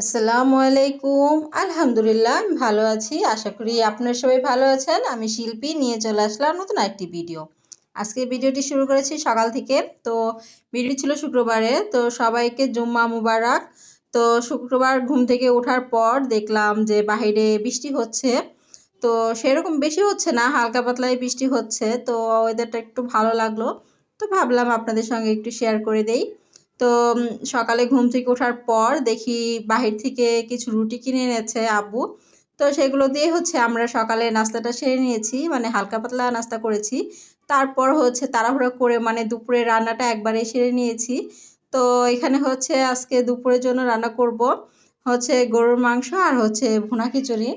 আসসালামু আলাইকুম। আলহামদুলিল্লাহ, আমি ভালো আছি। আশা করি আপনারা সবাই ভালো আছেন। আমি শিল্পী নিয়ে চলে আসলাম নতুন একটি ভিডিও। আজকে ভিডিওটি শুরু করেছি সকাল থেকে। তো ভিডিও ছিল শুক্রবারে। তো সবাইকে জুম্মা মুবারক। তো শুক্রবার ঘুম থেকে ওঠার পর দেখলাম যে বাহিরে বৃষ্টি হচ্ছে। তো সেরকম বেশি হচ্ছে না, হালকা পাতলাই বৃষ্টি হচ্ছে। তো ওয়েদারটা একটু ভালো লাগল। তো ভাবলাম আপনাদের সঙ্গে একটু শেয়ার করে দেই। তো সকালে ঘুম থেকে ওঠার পর দেখি বাহির থেকে কিছু রুটি কিনে এনেছে আব্বু। তো সেগুলো দিয়ে হচ্ছে আমরা সকালে নাস্তাটা সেরে নিয়েছি মানে হালকা পাতলা নাস্তা করেছি। তারপর হচ্ছে তাড়াহুড়ো করে মানে দুপুরে রান্নাটা একবারে সেরে নিয়েছি। তো এখানে হচ্ছে আজকে দুপুরের জন্য রান্না করব হচ্ছে গরুর মাংস আর হচ্ছে ভুনা খিচুড়ি।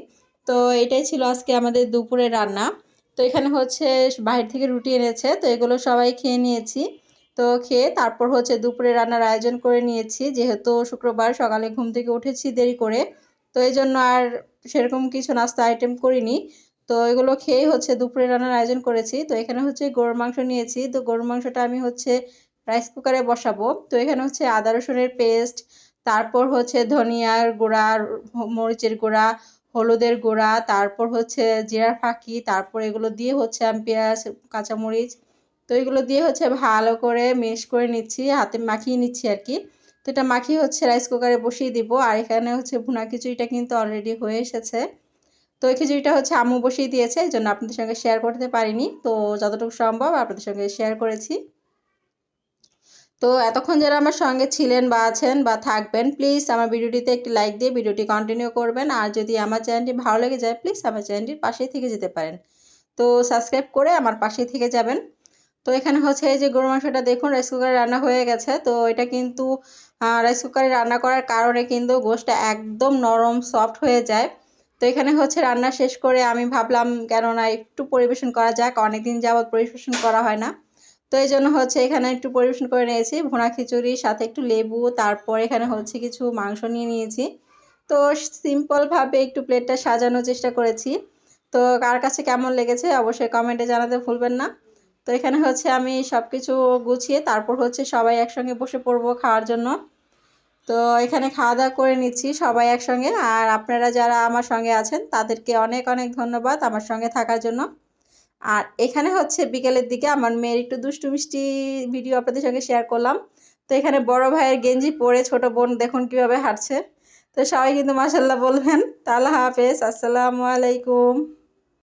তো এটাই ছিল আজকে আমাদের দুপুরের রান্না। তো এখানে হচ্ছে বাহির থেকে রুটি এনেছে, তো এগুলো সবাই খেয়ে নিয়েছি। তো খেয়ে তারপর হচ্ছে দুপুরে রান্নার আয়োজন করে নিয়েছি। যেহেতু শুক্রবার সকালে ঘুম থেকে উঠেছি দেরি করে, তো এই জন্য আর সেরকম কিছু নাস্তা আইটেম করিনি। তো এগুলো খেয়ে হচ্ছে দুপুরে রান্নার আয়োজন করেছি। তো এখানে হচ্ছে গরুর মাংস নিয়েছি। তো গরুর মাংসটা আমি হচ্ছে রাইস কুকারে বসাবো। তো এখানে হচ্ছে আদা, রসুনের পেস্ট তারপর হচ্ছে ধনিয়ার গুঁড়া, মরিচের গুঁড়া, হলুদের গুঁড়া, তারপর হচ্ছে জিরার ফাঁকি, তারপর এগুলো দিয়ে হচ্ছে আমি পেঁয়াজ, কাঁচামরিচ তো এগুলো দিয়ে হচ্ছে ভালো করে মেশ করে নিচ্ছি, হাতে মাখিয়ে নিচ্ছি আর কি তো এটা মাখিয়ে হচ্ছে রাইস কুকারে বসিয়ে দিব, আর এখানে হচ্ছে ভুনা খিচুড়িটা কিন্তু অলরেডি হয়ে এসেছে। তো এই খিচুড়িটা হচ্ছে আম্মু বসিয়ে দিয়েছে, এই জন্য আপনাদের সঙ্গে শেয়ার করতে পারিনি। তো যতটুকু সম্ভব আপনাদের সঙ্গে শেয়ার করেছি। তো এতক্ষণ যারা আমার সঙ্গে ছিলেন বা আছেন বা থাকবেন প্লিজ আমার ভিডিওটিতে একটি লাইক দিয়ে ভিডিওটি কন্টিনিউ করবেন। আর যদি আমার চ্যানেলটি ভালো লেগে যায় প্লিজ আমার চ্যানেলটির পাশেই থেকে যেতে পারেন। তো সাবস্ক্রাইব করে আমার পাশেই থেকে যাবেন। তো এখানে হচ্ছে এই যে গরু মাংসটা দেখুন রাইস কুকারে রান্না হয়ে গেছে। তো এটা কিন্তু রাইস কুকারে রান্না করার কারণে কিন্তু গোষ্ঠটা একদম নরম সফট হয়ে যায়। তো এখানে হচ্ছে রান্না শেষ করে আমি ভাবলাম, কেননা একটু পরিবেশন করা যাক, অনেকদিন যাবৎ পরিবেশন করা হয় না। তো এই জন্য হচ্ছে এখানে একটু পরিবেশন করে নিয়েছি, ভোনা খিচুড়ি, সাথে একটু লেবু, তারপর এখানে হচ্ছে কিছু মাংস নিয়ে নিয়েছি। তো সিম্পলভাবে একটু প্লেটটা সাজানোর চেষ্টা করেছি। তো কার কাছে কেমন লেগেছে অবশ্যই কমেন্টে জানাতে ভুলবেন না। তো এখানে হচ্ছে আমি সব কিছু গুছিয়ে তারপর হচ্ছে সবাই একসঙ্গে বসে পড়ব খাওয়ার জন্য। তো এখানে খাওয়া দাওয়া করে নিচ্ছি সবাই একসঙ্গে। আর আপনারা যারা আমার সঙ্গে আছেন, তাদেরকে অনেক অনেক ধন্যবাদ আমার সঙ্গে থাকার জন্য। আর এখানে হচ্ছে বিকেলের দিকে আমার মেয়ের একটু দুষ্টু মিষ্টি ভিডিও আপনাদের সঙ্গে শেয়ার করলাম। তো এখানে বড় ভাইয়ের গেঞ্জি পরে ছোট বোন দেখুন কীভাবে হাঁটছে। তো সবাই কিন্তু মাসাল্লাহ বলবেন। তাহলে হাফেজ, আসসালামু আলাইকুম।